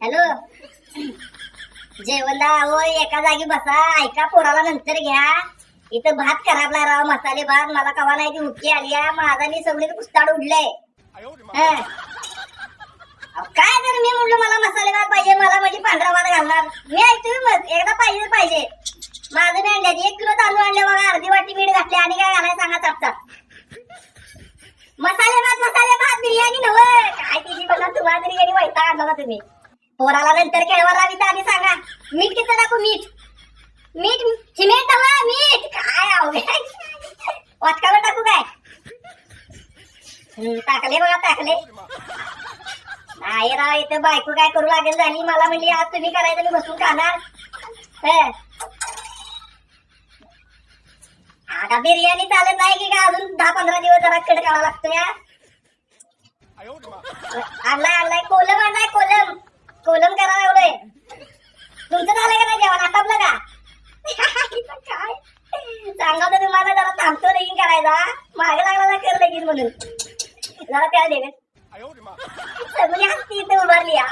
Hello. जेवणला हो एका जागी बसा. ऐका पोराला नंतर घ्या. इथं भात खराबला राव मसाले भात. मला कवा नाही ती हुक्की आली माझा मी सगळे कुस्ताड उडलंय. काय तर मी म्हणलो मला मसाले भात पाहिजे मला म्हणजे पांढरा भात घालणार. मी ऐकतो एकदा पाहिजे पाहिजे. माझं मी अंड्याची एक किलो तांदूळ आणले बघा अर्धी वाटी मीठ घातले आणि काय घालाय सांगा चापचाप मसाले भात मसाले भात बिर्याणी नव काय तिची बघा तुम्हाला तरी वैता आणला तुम्ही. पोराला नंतर खेळवा विचार तर आधी सांगा. मीठ किती टाकू? मीठ. मीठ? सिमेंट मीठ. काय अवघड वाटकावर टाकू काय? हम्म, टाकले बघा टाकले. नाही राव इथं बायको काय करू लागेल झाली. मला म्हणली आज तुम्ही करायचं मी बसून खाणार. आता बिर्याणी चालत नाही की का अजून दहा पंधरा दिवस जरा कडकावा लागतो या. आणलाय आणलाय. कोलम कोलम करा एवढंय तुमचं झालं का नाही जेवण आटपलं का काय सांगा तर तुम्हाला जरा थांबतो लगीन करायचा मागे लागला कर लगीन म्हणून. जरा त्याला दे म्हणजे इथे उभारली हा.